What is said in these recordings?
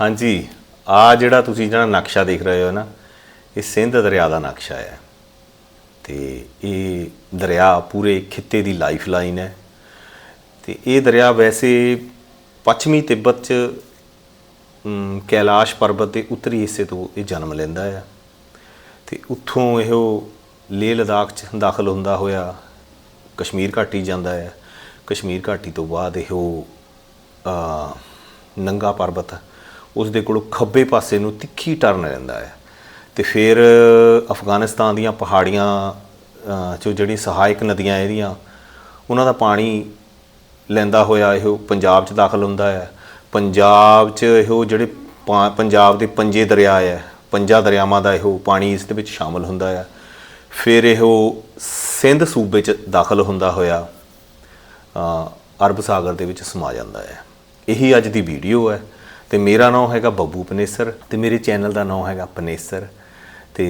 ਹਾਂਜੀ ਆ ਜਿਹੜਾ ਤੁਸੀਂ ਜਿਹੜਾ ਨਕਸ਼ਾ ਦੇਖ ਰਹੇ ਹੋ ਨਾ, ਇਹ ਸਿੰਧ ਦਰਿਆ ਦਾ ਨਕਸ਼ਾ ਹੈ। ਤੇ ਇਹ ਦਰਿਆ ਪੂਰੇ ਖਿੱਤੇ ਦੀ ਲਾਈਫ ਲਾਈਨ ਹੈ। ਤੇ ਇਹ ਦਰਿਆ ਵੈਸੇ ਪੱਛਮੀ ਤਿੱਬਤ ਚ ਕੈਲਾਸ਼ ਪਰਬਤ ਦੇ ਉੱਤਰੀ ਹਿੱਸੇ ਤੋਂ ਇਹ ਜਨਮ ਲੈਂਦਾ ਹੈ। ਤੇ ਉੱਥੋਂ ਇਹੋ ਲੇਹ ਲਦਾਖ ਚ ਦਾਖਲ ਹੁੰਦਾ ਹੋਇਆ ਕਸ਼ਮੀਰ ਘਾਟੀ ਜਾਂਦਾ ਹੈ। ਕਸ਼ਮੀਰ ਘਾਟੀ ਤੋਂ ਬਾਅਦ ਇਹੋ ਨੰਗਾ ਪਰਬਤ ਉਸ ਦੇ ਕੋਲ ਖੱਬੇ ਪਾਸੇ ਨੂੰ ਤਿੱਖੀ ਟਰਨ ਰਹਿੰਦਾ ਹੈ। ਤੇ ਫਿਰ ਅਫਗਾਨਿਸਤਾਨ ਦੀਆਂ ਪਹਾੜੀਆਂ ਚੋਂ ਜਿਹੜੀ ਸਹਾਇਕ ਨਦੀਆਂ ਇਹਦੀਆਂ, ਉਹਨਾਂ ਦਾ ਪਾਣੀ ਲੈਂਦਾ ਹੋਇਆ ਇਹੋ ਪੰਜਾਬ 'ਚ ਦਾਖਲ ਹੁੰਦਾ ਹੈ। ਪੰਜਾਬ 'ਚ ਇਹੋ ਜਿਹੜੇ ਪਾ- ਪੰਜਾਬ ਦੇ ਪੰਜੇ ਦਰਿਆ ਹੈ, ਪੰਜਾਂ ਦਰਿਆਵਾਂ ਦਾ ਇਹੋ ਪਾਣੀ ਇਸ ਦੇ ਵਿੱਚ ਸ਼ਾਮਲ ਹੁੰਦਾ ਹੈ। ਫਿਰ ਇਹੋ ਸਿੰਧ ਸੂਬੇ 'ਚ ਦਾਖਲ ਹੁੰਦਾ ਹੋਇਆ ਅਰਬ ਸਾਗਰ ਦੇ ਵਿੱਚ ਸਮਾ ਜਾਂਦਾ ਹੈ। ਇਹੀ ਅੱਜ ਦੀ ਵੀਡੀਓ ਹੈ। ਤੇ ਮੇਰਾ ਨਾਮ ਹੈਗਾ ਬੱਬੂ ਪਨੇਸਰ ਤੇ ਮੇਰੇ ਚੈਨਲ ਦਾ ਨਾਮ ਹੈਗਾ ਪਨੇਸਰ ਤੇ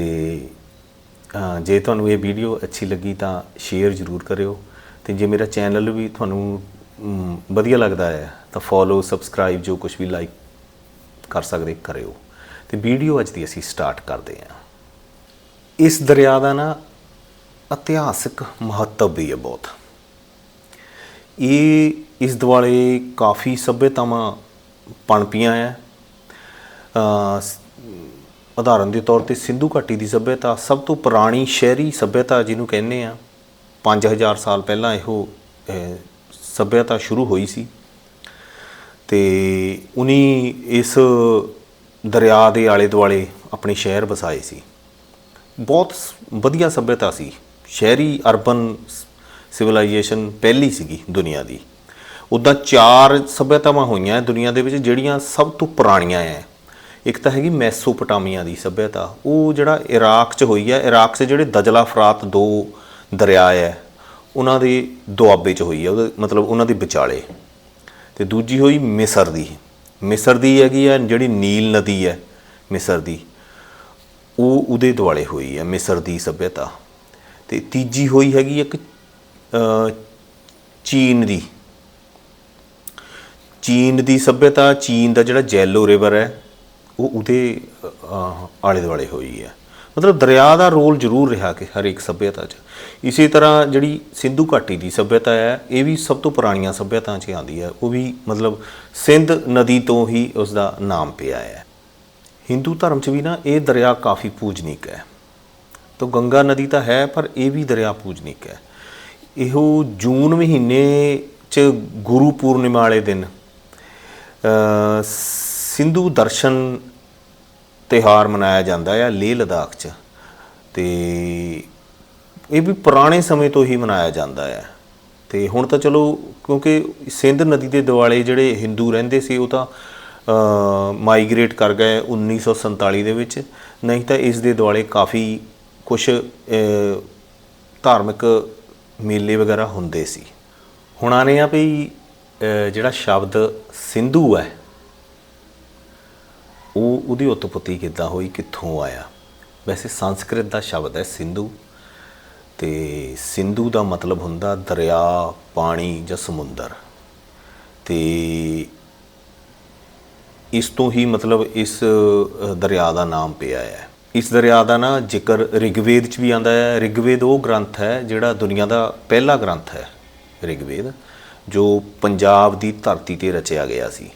ਜੇ ਤੁਹਾਨੂੰ ਇਹ ਵੀਡੀਓ ਅੱਛੀ ਲੱਗੀ ਤਾਂ ਸ਼ੇਅਰ ਜ਼ਰੂਰ ਕਰਿਓ ਤੇ ਜੇ ਮੇਰਾ ਚੈਨਲ ਵੀ ਤੁਹਾਨੂੰ ਵਧੀਆ ਲੱਗਦਾ ਹੈ ਤਾਂ ਫੋਲੋ ਸਬਸਕ੍ਰਾਈਬ ਜੋ ਕੁਝ ਵੀ ਲਾਈਕ ਕਰ ਸਕਦੇ ਕਰਿਓ। ਤੇ ਵੀਡੀਓ ਅੱਜ ਦੀ ਅਸੀਂ ਸਟਾਰਟ ਕਰਦੇ ਹਾਂ। ਇਸ ਦਰਿਆ ਦਾ ਨਾ ਇਤਿਹਾਸਕ ਮਹੱਤਵ ਵੀ ਹੈ ਬਹੁਤ। ਇਹ ਇਸ ਦੁਆਲੇ ਕਾਫੀ ਸਭਿਅਤਾਵਾਂ ਪਣਪੀਆਂ ਹੈ ਅ, ਉਦਾਹਰਨ ਦੇ ਤੌਰ ਤੇ ਸਿੰਧੂ ਘਾਟੀ ਦੀ ਸਭਿਅਤਾ ਸਭ ਤੋਂ ਪੁਰਾਣੀ ਸ਼ਹਿਰੀ ਸਭਿਅਤਾ ਜਿਹਨੂੰ ਕਹਿੰਦੇ ਆ। 5000 ਸਾਲ ਪਹਿਲਾਂ ਇਹੋ ਅ, ਸਭਿਅਤਾ ਸ਼ੁਰੂ ਹੋਈ ਸੀ। ਤੇ ਉਨੀ ਇਸ ਦਰਿਆ ਦੇ ਆਲੇ ਦੁਆਲੇ ਆਪਣੇ ਸ਼ਹਿਰ ਵਸਾਏ ਸੀ। ਬਹੁਤ ਸ- ਵਧੀਆ ਸਭਿਅਤਾ ਸੀ। ਸ਼ਹਿਰੀ ਅਰਬਨ ਸਿਵਲਾਈਜੇਸ਼ਨ ਪਹਿਲੀ ਸੀਗੀ ਦੁਨੀਆ ਦੀ। ਉਦਾਂ ਚਾਰ ਸਭਿਅਤਾਵਾਂ ਹੋਈਆਂ ਦੁਨੀਆ ਦੇ ਵਿੱਚ, ਜਿਹੜੀਆਂ ਸਭ ਤੋਂ ਪੁਰਾਣੀਆਂ ਹੈ। ਇੱਕ ਤਾਂ ਹੈਗੀ ਮੈਸੋਪੋਟਾਮੀਆ ਦੀ ਸਭਿਅਤਾ। ਉਹ ਜਿਹੜਾ ਇਰਾਕ 'ਚ ਹੋਈ ਹੈ, ਇਰਾਕ 'ਚ ਜਿਹੜੇ ਦਜਲਾ ਫਰਾਤ ਦੋ ਦਰਿਆ ਹੈ, ਉਹਨਾਂ ਦੇ ਦੁਆਬੇ 'ਚ ਹੋਈ ਹੈ, ਉਹਦਾ ਮਤਲਬ ਉਹਨਾਂ ਦੇ ਵਿਚਾਲੇ। ਤੇ ਦੂਜੀ ਹੋਈ ਮਿਸਰ ਦੀ। ਮਿਸਰ ਦੀ ਹੈਗੀ ਹੈ ਜਿਹੜੀ ਨੀਲ ਨਦੀ ਹੈ, ਮਿਸਰ ਦੀ। ਉਹ ਉਹਦੇ ਦੁਆਲੇ ਹੋਈ ਹੈ, ਮਿਸਰ ਦੀ ਸਭਿਅਤਾ। ਤੇ ਤੀਜੀ ਹੋਈ ਹੈਗੀ ਇੱਕ ਚੀਨ ਦੀ। ਚੀਨ ਦੀ ਸਭਿਅਤਾ, ਚੀਨ ਦਾ ਜਿਹੜਾ ਜੈਲੋ ਰਿਵਰ ਹੈ, ਉਹ ਉਹਦੇ ਆਲੇ ਦੁਆਲੇ ਹੋਈ ਹੈ। ਮਤਲਬ ਦਰਿਆ ਦਾ ਰੋਲ ਜ਼ਰੂਰ ਰਿਹਾ ਕਿ ਹਰ ਇੱਕ ਸਭਿਅਤਾ 'ਚ। ਇਸੇ ਤਰ੍ਹਾਂ ਜਿਹੜੀ ਸਿੰਧੂ ਘਾਟੀ ਦੀ ਸਭਿਅਤਾ ਹੈ, ਇਹ ਵੀ ਸਭ ਤੋਂ ਪੁਰਾਣੀਆਂ ਸਭਿਅਤਾਵਾਂ 'ਚ ਆਉਂਦੀ ਹੈ। ਉਹ ਵੀ ਮਤਲਬ ਸਿੰਧ ਨਦੀ ਤੋਂ ਹੀ ਉਸ ਦਾ ਨਾਮ ਪਿਆ ਹੈ। ਹਿੰਦੂ ਧਰਮ 'ਚ ਵੀ ਨਾ ਇਹ ਦਰਿਆ ਕਾਫੀ ਪੂਜਨੀਕ ਹੈ। ਤਾਂ ਗੰਗਾ ਨਦੀ ਤਾਂ ਹੈ, ਪਰ ਇਹ ਵੀ ਦਰਿਆ ਪੂਜਨੀਕ ਹੈ। ਇਹੋ ਜੂਨ ਮਹੀਨੇ 'ਚ ਗੁਰੂ ਪੂਰਨਿਮਾ ਵਾਲੇ ਦਿਨ ਸਿੰਧੂ ਦਰਸ਼ਨ ਤਿਹਾਰ ਮਨਾਇਆ ਜਾਂਦਾ ਹੈ ਲੇਹ ਲਦਾਖ 'ਚ। ਤੇ ਇਹ ਵੀ ਪੁਰਾਣੇ ਸਮੇਂ ਤੋਂ ਹੀ ਮਨਾਇਆ ਜਾਂਦਾ ਹੈ ਤੇ ਹੁਣ ਤਾਂ ਚਲੋ, ਕਿਉਂਕਿ ਸਿੰਧ ਨਦੀ ਦੇ ਦੁਆਲੇ ਜਿਹੜੇ ਹਿੰਦੂ ਰਹਿੰਦੇ ਸੀ, ਉਹ ਤਾਂ ਮਾਈਗ੍ਰੇਟ ਕਰ ਗਏ 1947 ਦੇ ਵਿੱਚ। ਨਹੀਂ ਤਾਂ ਇਸ ਦੇ ਦੁਆਲੇ ਕਾਫੀ ਕੁਝ ਧਾਰਮਿਕ ਮੇਲੇ ਵਗੈਰਾ ਹੁੰਦੇ ਸੀ। ਹੁਣ ਆਨੇ ਆ ਵੀ ਜਿਹੜਾ ਸ਼ਬਦ ਸਿੰਧੂ ਹੈ, ਉਹ ਉਹਦੀ ਉਤਪਤੀ ਕਿੱਦਾਂ ਹੋਈ, ਕਿੱਥੋਂ ਆਇਆ? ਵੈਸੇ ਸੰਸਕ੍ਰਿਤ ਦਾ ਸ਼ਬਦ ਹੈ ਸਿੰਧੂ, ਤੇ ਸਿੰਧੂ ਦਾ ਮਤਲਬ ਹੁੰਦਾ ਦਰਿਆ, ਪਾਣੀ ਜਾਂ ਸਮੁੰਦਰ। ਤੇ ਇਸ ਤੋਂ ਹੀ ਮਤਲਬ ਇਸ ਦਰਿਆ ਦਾ ਨਾਮ ਪਿਆ ਹੈ। ਇਸ ਦਰਿਆ ਦਾ ਨਾ ਜ਼ਿਕਰ ਰਿਗਵੇਦ ਚ ਵੀ ਆਂਦਾ ਹੈ। ਰਿਗਵੇਦ ਉਹ ਗ੍ਰੰਥ ਹੈ ਜਿਹੜਾ ਦੁਨੀਆ ਦਾ ਪਹਿਲਾ ਗ੍ਰੰਥ ਹੈ, ਰਿਗਵੇਦ। ਜੋ ਪੰਜਾਬ ਦੀ ਧਰਤੀ ਤੇ ਰਚਿਆ ਗਿਆ ਸੀ।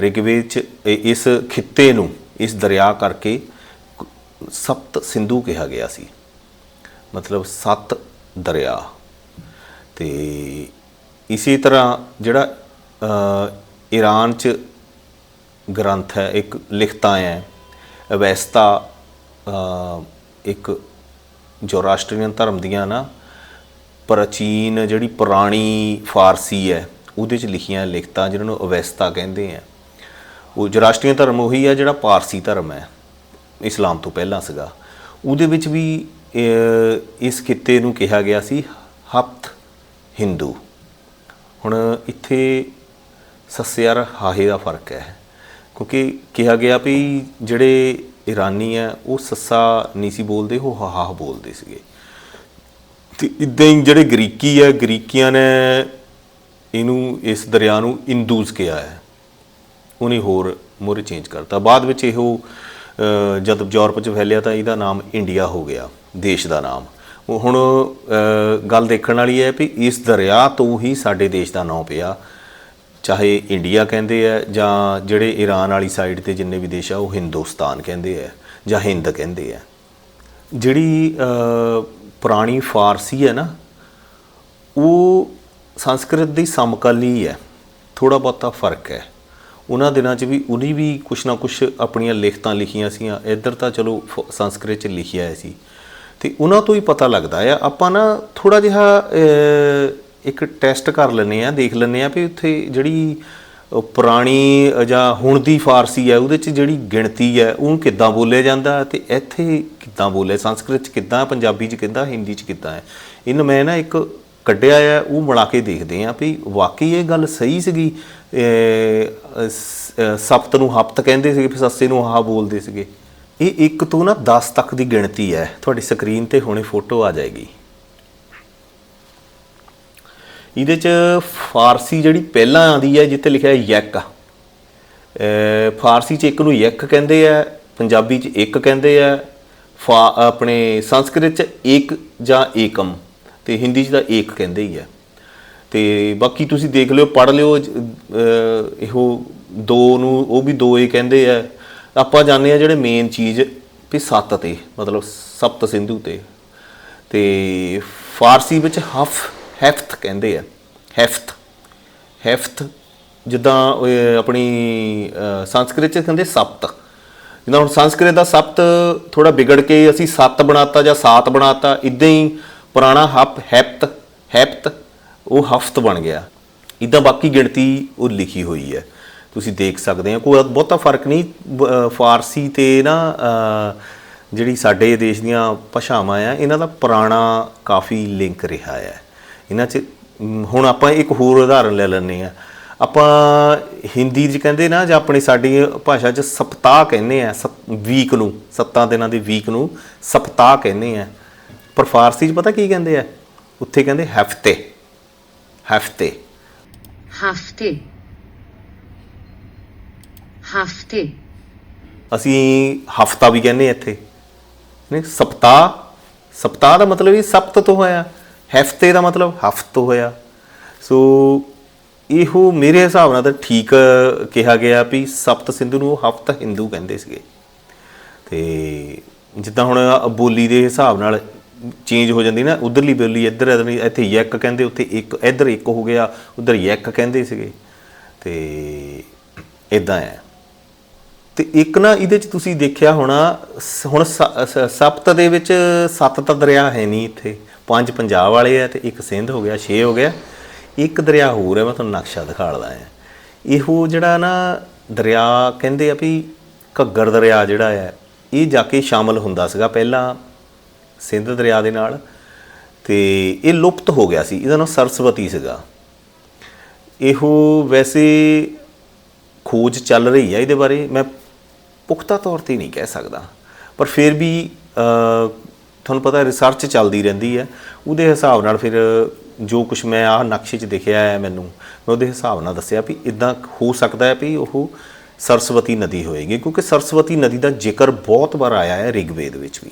ਰਿਗਵੇਦ ਚ ਇਹ- ਇਸ ਖਿੱਤੇ ਨੂੰ ਇਸ ਦਰਿਆ ਕਰਕੇ ਕ- ਸਪਤ ਸਿੰਧੂ ਕਿਹਾ ਗਿਆ ਸੀ। ਮਤਲਬ ਸੱਤ ਦਰਿਆ। ਤੇ ਇਸੇ ਤਰ੍ਹਾਂ ਜਿਹੜਾ ਈਰਾਨ ਚ ਗ੍ਰੰਥ ਹੈ ਇੱਕ ਲਿਖਤਾਂ ਹੈ ਅਵੈਸਤਾ ਅ, ਇੱਕ ਜੋਰਾਸ਼ਟਰੀਅਨ ਧਰਮ ਦੀਆਂ ਨਾ ਪ੍ਰਾਚੀਨ ਜਿਹੜੀ ਪੁਰਾਣੀ ਫਾਰਸੀ ਹੈ, ਉਹਦੇ ਚ ਲਿਖੀਆਂ ਲਿਖਤਾਂ ਜਿਹਨਾਂ ਨੂੰ ਅਵੈਸਤਾ ਕਹਿੰਦੇ ਆ, ਉਹ ਜੋਰਾਸ਼ਟਰੀਅਨ ਧਰਮ ਉਹੀ ਆ ਜਿਹੜਾ ਪਾਰਸੀ ਧਰਮ ਹੈ, ਇਸਲਾਮ ਤੋਂ ਪਹਿਲਾਂ ਸੀਗਾ। ਉਹਦੇ ਵਿੱਚ ਵੀ ਇਸ ਖਿੱਤੇ ਨੂੰ ਕਿਹਾ ਗਿਆ ਸੀ ਹਫਤ ਹਿੰਦੂ ਹੁਣ ਇੱਥੇ ਸੱਸਿਆਰ ਹਾਹੇ ਦਾ ਫ਼ਰਕ ਹੈ, ਕਿਉਂਕਿ ਕਿਹਾ ਗਿਆ ਵੀ ਜਿਹੜੇ ਇਰਾਨੀ ਆ, ਉਹ ਸੱਸਾ ਨਹੀਂ ਸੀ ਬੋਲਦੇ, ਉਹ ਹਾਹਾ ਬੋਲਦੇ ਸੀਗੇ। ਤੇ ਇਦਾਂ ਹੀ ਜਿਹੜੇ ਗ੍ਰੀਕੀ ਆ, ਗ੍ਰੀਕੀਆਂ ਨੇ ਇਹਨੂੰ ਇਸ ਦਰਿਆ ਨੂੰ ਇੰਦੂਸ ਕਿਹਾ ਹੈ। ਉਹਨੇ ਹੋਰ ਮੋਰੇ ਚੇਂਜ ਕਰਤਾ। ਬਾਅਦ ਵਿੱਚ ਇਹੋ ਜਦ ਯੂਰਪ 'ਚ ਫੈਲਿਆ ਤਾਂ ਇਹਦਾ ਨਾਮ ਇੰਡੀਆ ਹੋ ਗਿਆ, ਦੇਸ਼ ਦਾ ਨਾਮ। ਉਹ ਹੁਣ ਗੱਲ ਦੇਖਣ ਵਾਲੀ ਹੈ ਵੀ ਇਸ ਦਰਿਆ ਤੋਂ ਹੀ ਸਾਡੇ ਦੇਸ਼ ਦਾ ਨਾਮ ਪਿਆ। ਚਾਹੇ ਇੰਡੀਆ ਕਹਿੰਦੇ ਆ ਜਾਂ ਜਿਹੜੇ ਈਰਾਨ ਵਾਲੀ ਸਾਈਡ ਤੇ ਜਿੰਨੇ ਵੀ ਦੇਸ਼ ਆ, ਉਹ ਹਿੰਦੁਸਤਾਨ ਕਹਿੰਦੇ ਆ ਜਾਂ ਹਿੰਦ ਕਹਿੰਦੇ ਆ। ਜਿਹੜੀ ਪੁਰਾਣੀ ਫਾਰਸੀ ਹੈ ਨਾ, ਉਹ ਸੰਸਕ੍ਰਿਤ ਦੀ ਸਮਕਾਲੀ ਹੈ ਥੋੜਾ ਬਹੁਤਾ ਫ਼ਰਕ ਹੈ। ਉਹਨਾਂ ਦਿਨਾਂ 'ਚ ਵੀ ਉਹਨੇ ਵੀ ਕੁਛ ਨਾ ਕੁਛ ਆਪਣੀਆਂ ਲਿਖਤਾਂ ਲਿਖੀਆਂ ਸੀਆਂ, ਇੱਧਰ ਤਾਂ ਚਲੋ ਫ- ਸੰਸਕ੍ਰਿਤ 'ਚ ਲਿਖਿਆ ਹੈ ਸੀ। ਤੇ ਉਹਨਾਂ ਤੋਂ ਹੀ ਪਤਾ ਲੱਗਦਾ ਆ, ਆਪਾਂ ਨਾ ਥੋੜਾ ਜਿਹਾ ਇੱਕ ਟੈਸਟ ਕਰ ਲੈਨੇ ਆ ਦੇਖ ਲੈਨੇ ਆ ਵੀ ਉੱਥੇ ਜਿਹੜੀ ਪੁਰਾਣੀ ਜਾਂ ਹੁਣ ਦੀ ਫਾਰਸੀ ਹੈ, ਉਹਦੇ 'ਚ ਜਿਹੜੀ ਗਿਣਤੀ ਹੈ ਉਹਨੂੰ ਕਿੱਦਾਂ ਬੋਲਿਆ ਜਾਂਦਾ ਤੇ ਇੱਥੇ ਕਿੱਦਾਂ ਬੋਲੇ ਸੰਸਕ੍ਰਿਤ 'ਚ ਕਿੱਦਾਂ, ਪੰਜਾਬੀ 'ਚ ਕਿੱਦਾਂ, ਹਿੰਦੀ 'ਚ ਕਿੱਦਾਂ ਹੈ? ਇਹਨੂੰ ਮੈਂ ਨਾ ਇੱਕ ਕੱਢਿਆ ਆ ਉਹ ਬਣਾ ਕੇ ਦੇਖਦੇ ਆ ਵੀ ਵਾਕਈ ਇਹ ਗੱਲ ਸਹੀ ਸੀਗੀ ਸਪਤ ਨੂੰ ਹਫਤ ਕਹਿੰਦੇ ਸੀਗੇ, ਫਿਰ ਸੱਸੇ ਨੂੰ ਆਹ ਬੋਲਦੇ ਸੀਗੇ। ਇਹ ਇੱਕ ਤੋਂ ਨਾ 10 ਤੱਕ ਦੀ ਗਿਣਤੀ ਹੈ। ਤੁਹਾਡੀ ਸਕਰੀਨ ਤੇ ਹੁਣੇ ਫੋਟੋ ਆ ਜਾਏਗੀ। ਇਹਦੇ ਚ ਫਾਰਸੀ ਜਿਹੜੀ ਪਹਿਲਾਂ ਆਂਦੀ ਹੈ, ਜਿੱਥੇ ਲਿਖਿਆ ਹੈ ਫਾਰਸੀ ਚ ਇੱਕ ਨੂੰ ਯਕ ਕਹਿੰਦੇ ਆ, ਪੰਜਾਬੀ ਚ ਇੱਕ ਕਹਿੰਦੇ ਆ, ਫਾ- ਆਪਣੇ ਸੰਸਕ੍ਰਿਤ ਚ ਏਕ ਜਾਂ ਏਕਮ, ਤੇ ਹਿੰਦੀ ਚ ਤਾਂ ਏਕ ਕਹਿੰਦੇ ਹੀ ਆ। ਤੇ ਬਾਕੀ ਤੁਸੀਂ ਦੇਖ ਲਿਓ ਪੜ ਲਿਓ ਇਹੋ ਦੋ ਨੂੰ, ਉਹ ਵੀ ਦੋ ਹੀ ਕਹਿੰਦੇ ਆ। ਆਪਾਂ ਜਾਣਦੇ ਆ ਜਿਹੜੇ ਮੇਨ ਚੀਜ਼ ਵੀ ਸੱਤ ਤੇ, ਮਤਲਬ ਸਪਤ ਸਿੰਧੂ ਤੇ। ਤੇ ਫਾਰਸੀ ਵਿੱਚ ਹਫ ਹੈਫਤ ਕਹਿੰਦੇ ਆ ਹੈਫਤ ਹੈਫਤ ਜਿੱਦਾਂ ਆਪਣੀ ਸੰਸਕ੍ਰਿਤ ਚ ਕਹਿੰਦੇ ਸਪਤ। ਜਿੱਦਾਂ ਹੁਣ ਸੰਸਕ੍ਰਿਤ ਦਾ ਸਪਤ ਥੋੜਾ ਵਿਗੜ ਕੇ ਅਸੀਂ ਸੱਤ ਬਣਾਤਾ ਜਾਂ ਸਾਤ ਬਣਾਤਾ, ਇਦਾਂ ਹੀ ਪੁਰਾਣਾ ਹਪ ਹੈਪਤ ਹੈਪਤ, ਉਹ ਹਫਤ ਬਣ ਗਿਆ। ਇਦਾਂ ਬਾਕੀ ਗਿਣਤੀ ਉਹ ਲਿਖੀ ਹੋਈ ਹੈ। ਤੁਸੀਂ ਦੇਖ ਸਕਦੇ ਹੋ, ਕੋਈ ਬਹੁਤਾ ਫ਼ਰਕ ਨਹੀਂ ਬ- ਫਾਰਸੀ ਤੇ ਨਾ ਜਿਹੜੀ ਸਾਡੇ ਦੇਸ਼ ਦੀਆਂ ਭਾਸ਼ਾਵਾਂ ਆ, ਇਹਨਾਂ ਦਾ ਪੁਰਾਣਾ ਕਾਫੀ ਲਿੰਕ ਰਿਹਾ ਹੈ। ਇਹਨਾਂ 'ਚ ਹੁਣ ਆਪਾਂ ਇੱਕ ਹੋਰ ਉਦਾਹਰਨ ਲੈ ਲੈਂਦੇ ਆ ਆਪਾਂ ਹਿੰਦੀ 'ਚ ਕਹਿੰਦੇ ਨਾ ਜਾਂ ਆਪਣੀ ਸਾਡੀ ਭਾਸ਼ਾ 'ਚ ਸਪਤਾਹ ਕਹਿੰਦੇ ਆ ਵੀਕ ਨੂੰ ਸੱਤਾਂ ਦਿਨਾਂ ਦੀ ਵੀਕ ਨੂੰ ਸਪਤਾਹ ਕਹਿੰਦੇ ਆ। ਪਰ ਫਾਰਸੀ 'ਚ ਪਤਾ ਕੀ ਕਹਿੰਦੇ ਆ? ਉੱਥੇ ਕਹਿੰਦੇ ਹਫ਼ਤੇ। ਹਫ਼ਤੇ। hafte hafte ਅਸੀਂ ਹਫਤਾ ਵੀ ਕਹਿੰਦੇ ਇੱਥੇ। ਨਹੀਂ ਸਪਤਾਹ। ਸਪਤਾਹ ਦਾ ਮਤਲਬ ਇਹ ਸਪਤ ਤੋਂ ਹੋਇਆ ਹਫ਼ਤੇ ਦਾ ਮਤਲਬ ਹਫਤ ਹੋਇਆ। ਸੋ ਇਹੋ ਮੇਰੇ ਹਿਸਾਬ ਨਾਲ ਤਾਂ ਠੀਕ ਕਿਹਾ ਗਿਆ ਵੀ ਸਪਤ ਸਿੰਧੂ ਨੂੰ ਹਫਤ ਹਿੰਦੂ ਕਹਿੰਦੇ ਸੀਗੇ। ਤੇ ਜਿੱਦਾਂ ਹੁਣ ਬੋਲੀ ਦੇ ਹਿਸਾਬ ਨਾਲ ਚੇਂਜ ਹੋ ਜਾਂਦੀ ਨਾ, ਉਧਰਲੀ ਬੋਲੀ ਇੱਧਰ ਇੱਧਰ ਇੱਥੇ ਯੱਕ ਕਹਿੰਦੇ, ਉੱਥੇ ਇੱਕ, ਇੱਧਰ ਇੱਕ ਹੋ ਗਿਆ, ਉਧਰ ਯੱਕ ਕਹਿੰਦੇ ਸੀਗੇ। ਤੇ ਇਦਾਂ ਹੈ। ਤੇ ਇੱਕ ਨਾ ਇਹਦੇ ਚ ਤੁਸੀਂ ਦੇਖਿਆ ਹੋਣਾ ਸ- ਹੁਣ ਸ- ਸਪਤ ਦੇ ਵਿੱਚ ਸੱਤ ਤਾਂ ਦਰਿਆ ਹੈ ਨਹੀਂ ਇੱਥੇ। ਪੰਜ ਪੰਜਾਬ ਵਾਲੇ ਆ ਤੇ ਇੱਕ ਸਿੰਧ ਹੋ ਗਿਆ 6 ਹੋ ਗਿਆ। ਇੱਕ ਦਰਿਆ ਹੋਰ ਹੈ ਮੈਂ ਤੁਹਾਨੂੰ ਨਕਸ਼ਾ ਦਿਖਾੜਦਾ ਆ ਇਹੋ। ਜਿਹੜਾ ਨਾ ਦਰਿਆ ਕਹਿੰਦੇ ਆ ਵੀ ਘੱਗਰ ਦਰਿਆ ਜਿਹੜਾ ਹੈ ਇਹ ਜਾ ਕੇ ਸ਼ਾਮਲ ਹੁੰਦਾ ਸੀਗਾ ਪਹਿਲਾਂ ਸਿੰਧ ਦਰਿਆ ਦੇ ਨਾਲ ਤੇ ਇਹ ਲੁਪਤ ਹੋ ਗਿਆ ਸੀ, ਇਹਦਾ ਨਾਮ ਸਰਸਵਤੀ ਸੀਗਾ। ਇਹੋ ਵੈਸੇ ਖੋਜ ਚੱਲ ਰਹੀ ਹੈ ਇਹਦੇ ਬਾਰੇ ਮੈਂ ਪੁਖਤਾ ਤੌਰ ਤੇ ਨਹੀਂ ਕਹਿ ਸਕਦਾ। ਪਰ ਫਿਰ ਵੀ ਤੁਹਾਨੂੰ ਪਤਾ ਰਿਸਰਚ ਚੱਲਦੀ ਰਹਿੰਦੀ ਹੈ। ਉਹਦੇ ਹਿਸਾਬ ਨਾਲ ਫਿਰ ਜੋ ਕੁਝ ਮੈਂ ਆਹ ਨਕਸ਼ੇ 'ਚ ਦਿਖਿਆ ਹੈ ਮੈਨੂੰ, ਮੈਂ ਉਹਦੇ ਹਿਸਾਬ ਨਾਲ ਦੱਸਿਆ ਵੀ ਇਦਾਂ ਹੋ ਸਕਦਾ ਹੈ ਵੀ ਉਹ ਸਰਸਵਤੀ ਨਦੀ ਹੋਏਗੀ, ਕਿਉਂਕਿ ਸਰਸਵਤੀ ਨਦੀ ਦਾ ਜ਼ਿਕਰ ਬਹੁਤ ਵਾਰ ਆਇਆ ਹੈ ਰਿਗਵੇਦ ਵਿੱਚ ਵੀ।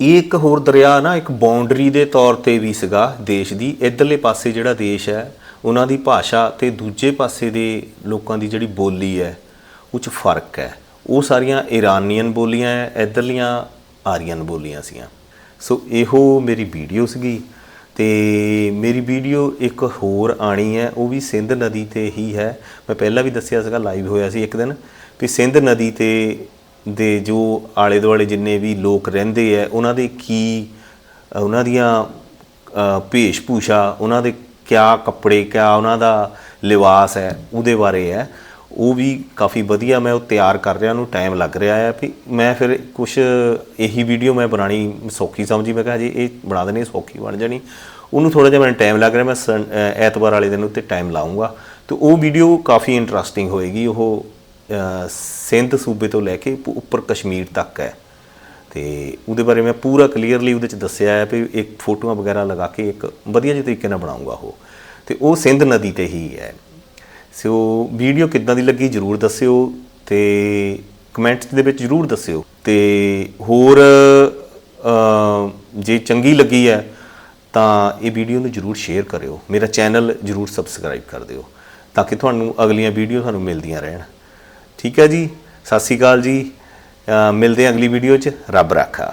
ਇਹ ਇੱਕ ਹੋਰ ਦਰਿਆ ਨਾ, ਇੱਕ ਬਾਉਂਡਰੀ ਦੇ ਤੌਰ ਤੇ ਵੀ ਸੀਗਾ ਦੇਸ਼ ਦੀ, ਇਧਰਲੇ ਪਾਸੇ ਜਿਹੜਾ ਦੇਸ਼ ਹੈ, ਉਹਨਾਂ ਦੀ ਭਾਸ਼ਾ ਤੇ ਦੂਜੇ ਪਾਸੇ ਦੇ ਲੋਕਾਂ ਦੀ ਜਿਹੜੀ ਬੋਲੀ ਹੈ, ਉਹ 'ਚ ਫ਼ਰਕ ਹੈ। ਉਹ ਸਾਰੀਆਂ ਇਰਾਨੀਅਨ ਬੋਲੀਆਂ ਹੈ, ਇਧਰਲੀਆਂ ਆਰੀਅਨ ਬੋਲੀਆਂ ਸੀਆਂ। ਸੋ ਇਹੋ ਮੇਰੀ ਵੀਡੀਓ ਸੀਗੀ ਤੇ ਮੇਰੀ ਵੀਡੀਓ ਇੱਕ ਹੋਰ ਆਣੀ ਹੈ, ਉਹ ਵੀ ਸਿੰਧ ਨਦੀ ਤੇ ਹੀ ਹੈ। ਮੈਂ ਪਹਿਲਾਂ ਵੀ ਦੱਸਿਆ ਸੀਗਾ ਲਾਈਵ ਹੋਇਆ ਸੀ ਇੱਕ ਦਿਨ ਵੀ ਸਿੰਧ ਨਦੀ ਤੇ ਦੇ ਜੋ ਆਲੇ ਦੁਆਲੇ ਜਿੰਨੇ ਵੀ ਲੋਕ ਰਹਿੰਦੇ ਆ, ਉਹਨਾਂ ਦੇ ਕੀ, ਉਹਨਾਂ ਦੀਆਂ ਭੇਸ਼ ਭੂਸ਼ਾ ਉਹਨਾਂ ਦੇ ਕਿਆ ਕੱਪੜੇ, ਕਿਆ ਉਹਨਾਂ ਦਾ ਲਿਵਾਸ ਹੈ, ਉਹਦੇ ਬਾਰੇ ਹੈ। ਉਹ ਵੀ ਕਾਫੀ ਵਧੀਆ, ਮੈਂ ਉਹ ਤਿਆਰ ਕਰ ਰਿਹਾ, ਉਹਨੂੰ ਟਾਈਮ ਲੱਗ ਰਿਹਾ ਹੈ ਵੀ ਮੈਂ ਫਿਰ ਕੁਝ ਇਹੀ ਵੀਡੀਓ ਮੈਂ ਬਣਾਣੀ ਸੌਖੀ ਸਮਝੀ, ਮੈਂ ਕਿਹਾ ਜੀ ਇਹ ਬਣਾ ਦੇਣੀ ਸੌਖੀ ਬਣ ਜਾਣੀ। ਉਹਨੂੰ ਥੋੜਾ ਜਿਹਾ ਮੈਨੂੰ ਟਾਈਮ ਲੱਗ ਰਿਹਾ, ਮੈਂ ਸੰ- ਐਤਵਾਰ ਵਾਲੇ ਦਿਨ ਉੱਤੇ ਟਾਈਮ ਲਾਉਂਗਾ ਤੇ ਉਹ ਵੀਡੀਓ ਕਾਫੀ ਇੰਟਰਸਟਿੰਗ ਹੋਏਗੀ, ਉਹ ਸਿੰਧ ਸੂਬੇ ਤੋਂ ਲੈ ਕੇ ਉੱਪਰ ਕਸ਼ਮੀਰ ਤੱਕ ਹੈ। ਤੇ ਉਹਦੇ ਬਾਰੇ ਮੈਂ ਪੂਰਾ ਕਲੀਅਰਲੀ ਉਹਦੇ ਚ ਦੱਸਿਆ ਹੈ ਵੀ ਇੱਕ ਫੋਟੋਆਂ ਵਗੈਰਾ ਲਗਾ ਕੇ ਇੱਕ ਵਧੀਆ ਜਿਹੇ ਤਰੀਕੇ ਨਾਲ ਬਣਾਉਂਗਾ ਉਹ। ਤੇ ਉਹ ਸਿੰਧ ਨਦੀ ਤੇ ਹੀ ਹੈ। ਸੋ ਵੀਡੀਓ ਕਿੱਦਾਂ ਦੀ ਲੱਗੀ ਜਰੂਰ ਦੱਸਿਓ ਤੇ ਕਮੈਂਟਸ ਦੇ ਵਿੱਚ ਜਰੂਰ ਦੱਸਿਓ। ਤੇ ਹੋਰ ਜੇ ਚੰਗੀ ਲੱਗੀ ਹੈ, ਤਾਂ ਇਹ ਵੀਡੀਓ ਨੂੰ ਜਰੂਰ ਸ਼ੇਅਰ ਕਰਿਓ। ਮੇਰਾ ਚੈਨਲ ਜਰੂਰ ਸਬਸਕ੍ਰਾਈਬ ਕਰ ਦਿਓ, ਤਾਂ ਕਿ ਤੁਹਾਨੂੰ ਅਗਲੀਆਂ ਵੀਡੀਓ ਤੁਹਾਨੂੰ ਮਿਲਦੀਆਂ ਰਹਿਣ। ਠੀਕ ਹੈ ਜੀ? ਸਤਿ ਸ਼੍ਰੀ ਅਕਾਲ ਜੀ। ਮਿਲਦੇ ਹਾਂ ਅਗਲੀ ਵੀਡੀਓ 'ਚ। ਰੱਬ ਰਾਖਾ।